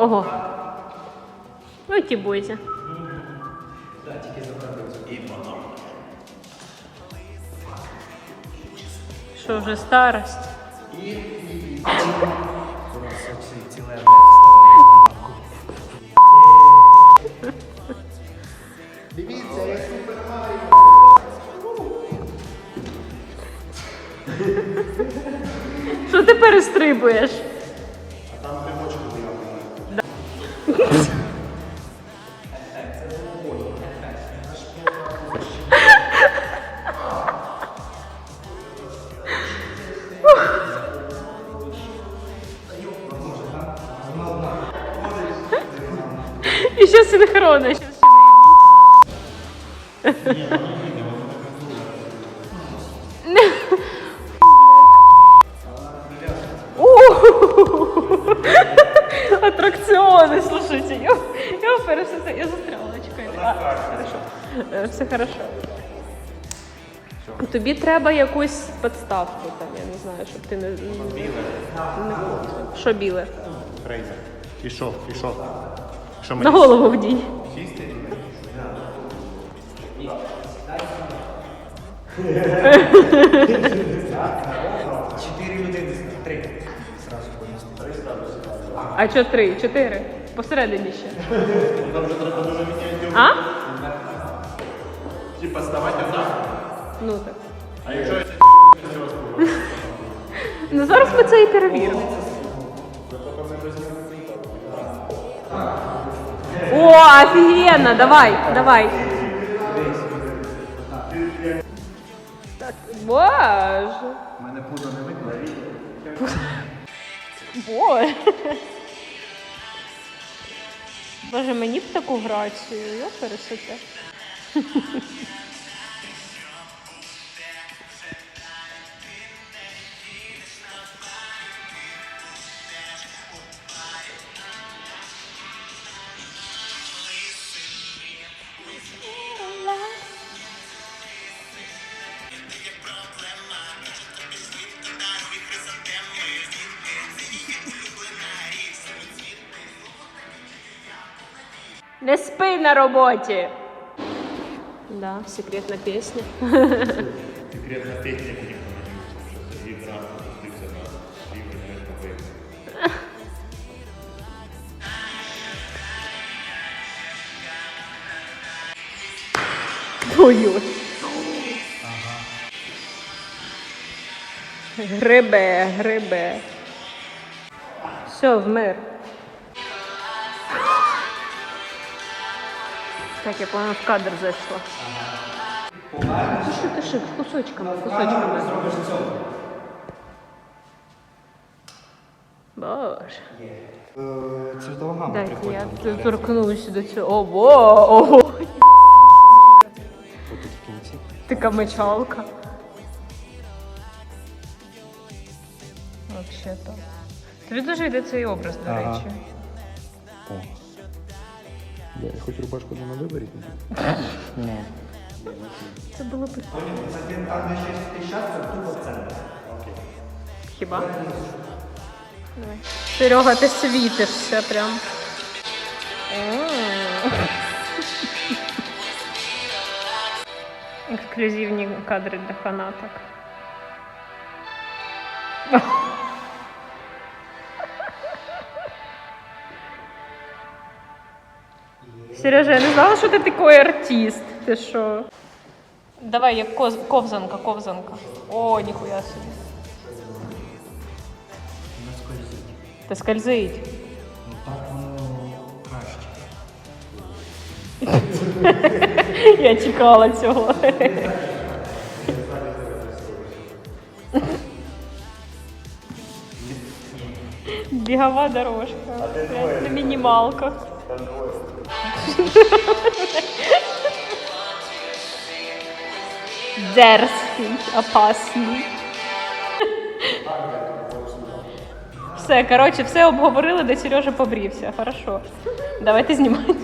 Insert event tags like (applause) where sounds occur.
Ого. Ну, ті бойся. Що вже старость? Дивіться, я супер Що ти перестрибуєш? І ще синхронно. щас ще не- (laughs) я пересадила, я застряла, чекайте. А, хорошо. Е, Все хорошо. Тобі треба якусь підставку, там, я не знаю, щоб ти не. не, не що біле? Фрейзер. І що? І що? Що На голову вдій. (laughs) Чотири людини, три. А що три? Чотири. Посередині ще. А? Типа ставати одна. Ну так. А якщо я (laughs) Ну зараз ми це і перевіримо. О, офігенно! Давай, давай. Так, боже. У мене пузо не видно. Боже. Боже, мені б таку грацію, я пересете. Не спи на роботі. Да, секретна пісня. секретна техніка ніхто не рівень побив. Ой-ой. Грибе, грибе. Все, вмер. Так, я по-моему, в кадр зайшла. Тиши, тиши, кусочками, кусочками. Боже. Гама Дайте я приходить. торкнусь до цього. Ого, ого. Отут в кінці. Така мочалка. Вообще-то. Тобі дуже йде цей образ, до Ага. речі. О. Я хоч рубашку не на виборі. Ні. Це було б. Хіба? Давай. Серега, ти світишся прям. (laughs) Ексклюзивні кадри для фанаток. (laughs) Сережа, я не знала, що ти такий артист. Ти що? Давай, як коз... ковзанка, ковзанка. О, ніхуя собі. Та скользить. Ну так воно краще. (laughs) Я чекала цього. Бігова дорожка. На мінімалках. Дерзкий, опасний. Все, коротше, все обговорили, де Сережа побрівся. Хорошо. Давайте знімати.